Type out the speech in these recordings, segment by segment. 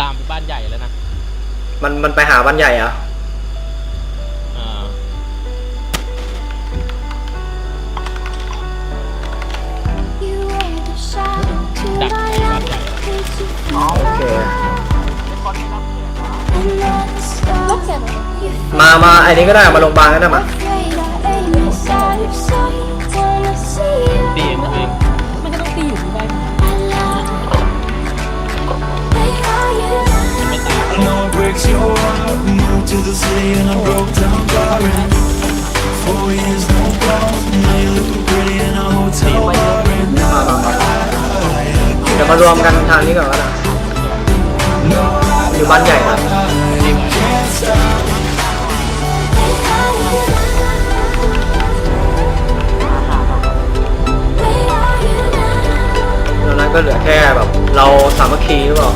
ตามไปบ้านใหญ่แล้วนะมันมันไปหาบ้านใหญ่เหรอะอ่าดักไอ้บ้านใหญ่โอเครถเสียงมามาไอ้นี้ก็ได้มาโรงพยาบาลก็ได้มาตี to the city and I broke down crying. Four years, no calls. Now you're looking pretty in a hotel bar. And มามามาเดี๋ยวมารวมกันทางนี้ก่อนก็ได้อยู่บ้านใหญ่ครับตอนนั้นก็เหลือแค่แบบ เราสามัคคีหรือเปล่า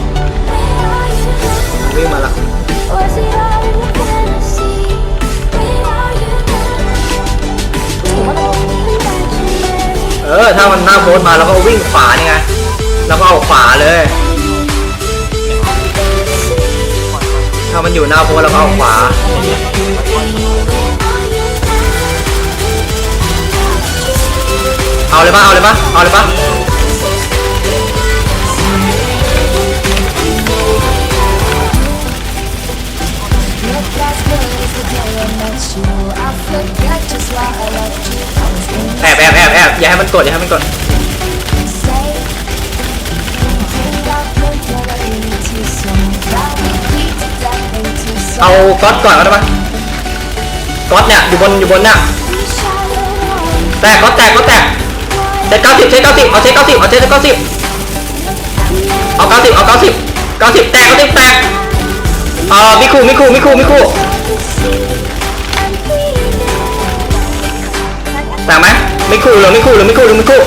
วิ่งมาละเออ ถ้ามันหน้าโบสมาเราก็วิ่งขวานี่ไงเราก็เอาขวาเลย ถ้ามันอยู่หน้าโบสเราก็เอาขวาเอาเลยปะเอาเลยปะเอาเลยปะแอบแอบแอบ อบอย่าให้มันกดอย่าให้มันกดเอาก๊อตก่อนก็ได้ปะก๊อตเนี่ยอยู่บนอยู่บนเนี่ยแตกก๊อตแตกก๊อตแตกเซตเก้าสิบเซตเก้าสิบเอาเซตเก้าสิบเอาเซตเก้าสิบเอาเก้าสิบเอาเก้าสิบเก้าสิบแตกเก้าสิบแตกเออมิคูมิคูมิคูมิคูแตกไหม คู่เราไม่คู่เราไม่คู่เราไม่คู่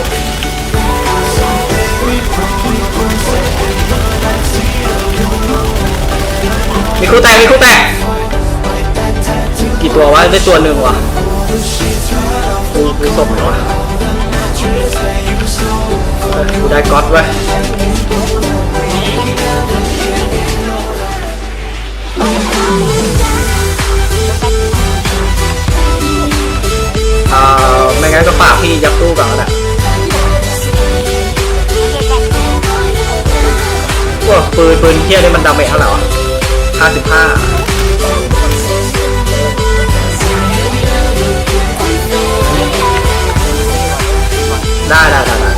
มีคู่แตกมีคู่แตกกี่ตัววะได้ตัวหนึ่งวะกูกูศพเหรอกูได้ก๊อตไว้ เที่ยนี่มันดาเมจเท่าไหร่วะห้าสิบห้าได้ได้ได้ได้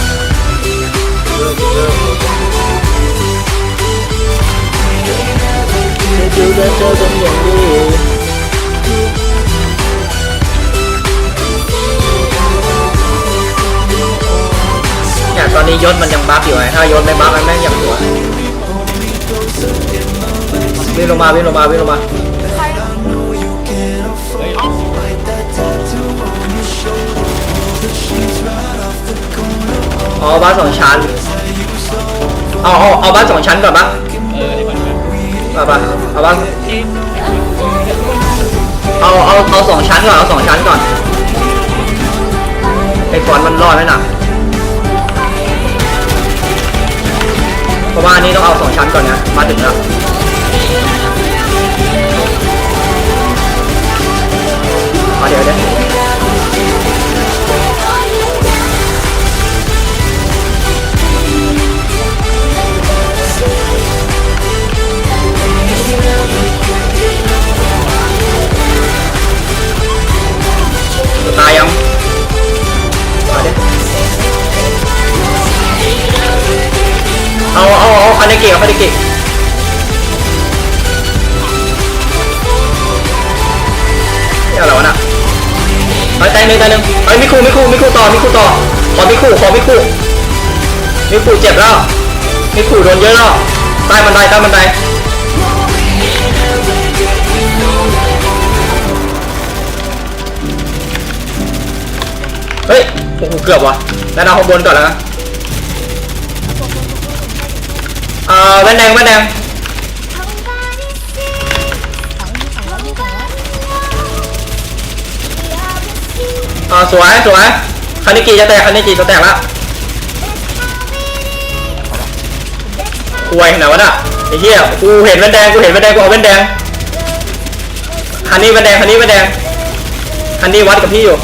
ดูแลเธอเป็นอย่างดีเนี่ยตอนนี้ยศมันยังบัฟอยู่ไงถ้ายศไม่บัฟมันแม่งยังสวย วิ่งลงมาวิ่งลงมาวิ่งลงมาอ๋อบ้านสองชั้นเอาเอาเอาบ้านสองชั้นก่อนปะเออไอ้บ้าปะเอาบ้านเอาเอาเอาสองชั้นก่อนเอาสองชั้นก่อนไอ้ฟอนมันรอดไหมน่ะเพราะว่านนี้ต้องเอาสองชั้นก่อนนะมาถึงแล้ว เอาเอาเอาคาเนกิเอาคาเนกินี่อะไรวะน่ะไปใจหนึ่งใจหนึ่งไปมิคูมิคูมิคูต่อมิคูต่อขอมิคูขอมิคูมิคูเจ็บแล้วมิคูโดนเยอะแล้วใต้บันไดใต้บันไดเฮ้ยโอ้โหเกือบว่ะแล้วเอาข้างบนก่อนแล้วนเอ่อแว่นแดงแว่นแดงเอ่าสวยสวยคานิกิจะแตกคานิกิจะแตกแล้วควยไหนวะน่ะไอ้เหี้ยกูเห็นแว่นแดงกูเห็นแว่นแดงกูเอาแว่นแดงคันนี้แว่นแดงคันนี้แว่นแดงคันนี้วัดกับพี่อยู่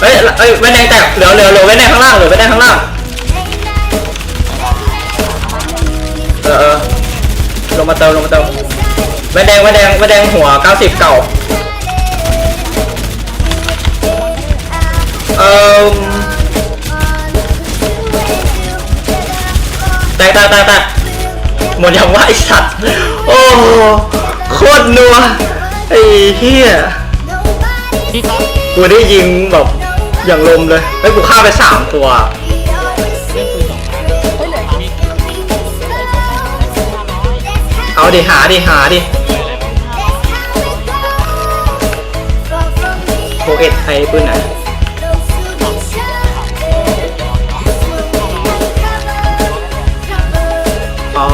เฮ้ยเอ้ยแว่นแดงแตกเหลือเหลือเหลือแว่นแดงข้างล่างเหลือแว่นแดงข้างล่าง มาเติมลงมาเติมแว่นแดงแว่นแดงแว่นแดงหัว 90 เก่า เอ่อแตกแตกแตกแตกหมดยังว่าไอสัตว์ โอ้โหโคตรนัว ไอ้เหี้ยพี่ก๊อฟกูได้ยิงแบบอย่างลมเลยเฮ้ยกูฆ่าไปสามตัว เอาดิหาดิหาดิโคเอ็ดไอ้ปืนไหนเอา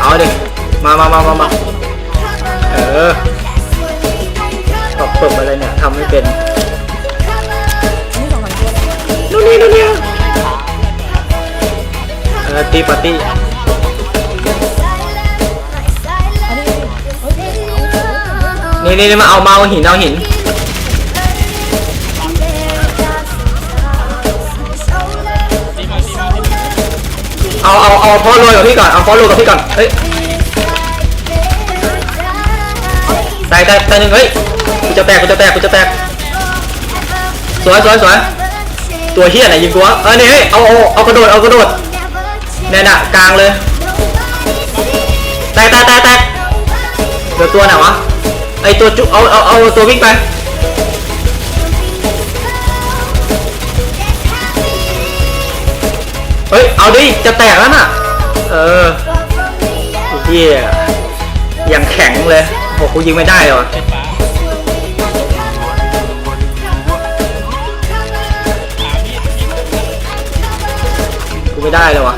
เอาดิมามามามามาเออตบเปิดอะไรเนี่ยทำไม่เป็นนู่นนี่นู่นนี่เออตีปาร์ตี้ นี่นี่นี่มาเอามาเอาหินเอาหินเอาเอาเอาฟอลโลกับพี่ก่อนเอาฟอลโลกับพี่ก่อนเฮ้ยแตกแตกแตกหนึ่งเฮ้ยกูจะแตกกูจะแตกกูจะแตกสวยสวยสวยตัวเฮียไหนยิงกูวะเออนี่เฮ้ยเอาเอาเอากระโดดเอากระโดดเนี่ยน่ะกลางเลยแตกแตกแตกแตกเดี๋ยวตัวไหนวะ ไอตัวจุเอาเอาเอาตัววิ่งไปเฮ้ยเอาดิจะแตกแล้วน่ะเออเฮียอย่างแข็งเลยโหกูยิงไม่ได้เลยวะกูไม่ได้เลยวะ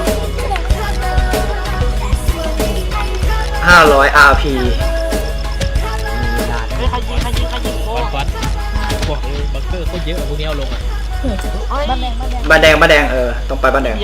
ห้าร้อย RP เลยบังเกอร์โคตรเยอะอะพวกนี้เอาลงอะบ้านแดงบ้านแดงบ้านแดงบ้านแดงเออต้องไปบ้านแดง